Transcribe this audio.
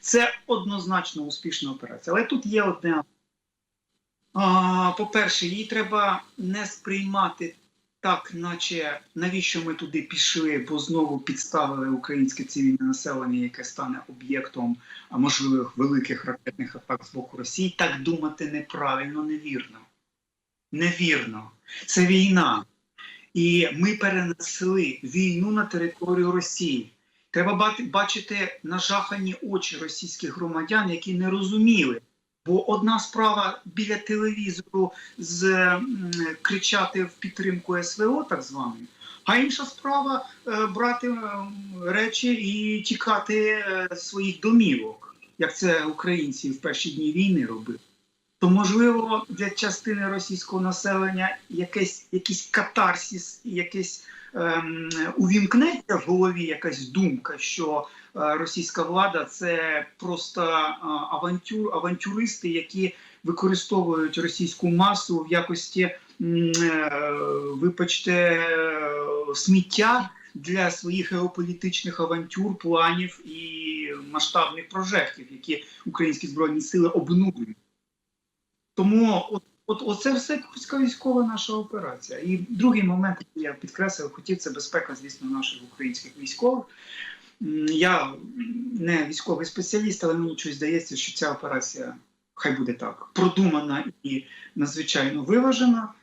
Це однозначно успішна операція. Але тут є одне. По-перше, її треба не сприймати так, наче навіщо ми туди пішли, бо знову підставили українське цивільне населення, яке стане об'єктом можливих великих ракетних атак з боку Росії. Так думати неправильно, невірно. Невірно. Це війна. І ми перенесли війну на територію Росії. Треба бачити нажахані очі російських громадян, які не розуміли. Бо одна справа біля телевізору з, кричати в підтримку СВО, так званої, а інша справа е, брати речі і тікати е, своїх домівок, як це українці в перші дні війни робили. То можливо для частини російського населення якесь, якийсь катарсіс, якесь ем, увімкнеться в голові якась думка, що е, російська влада це просто е, авантюр, авантюристи, які використовують російську масу в якості, е, вибачте, е, сміття для своїх геополітичних авантюр, планів і масштабних прожектів, які українські збройні сили обнулюють. Тому от, от оце все курська військова наша операція. І другий момент, який я підкреслив, хотів це безпека, звісно, наших українських військових. Я не військовий спеціаліст, але мені щось здається, що ця операція хай буде так продумана і надзвичайно виважена.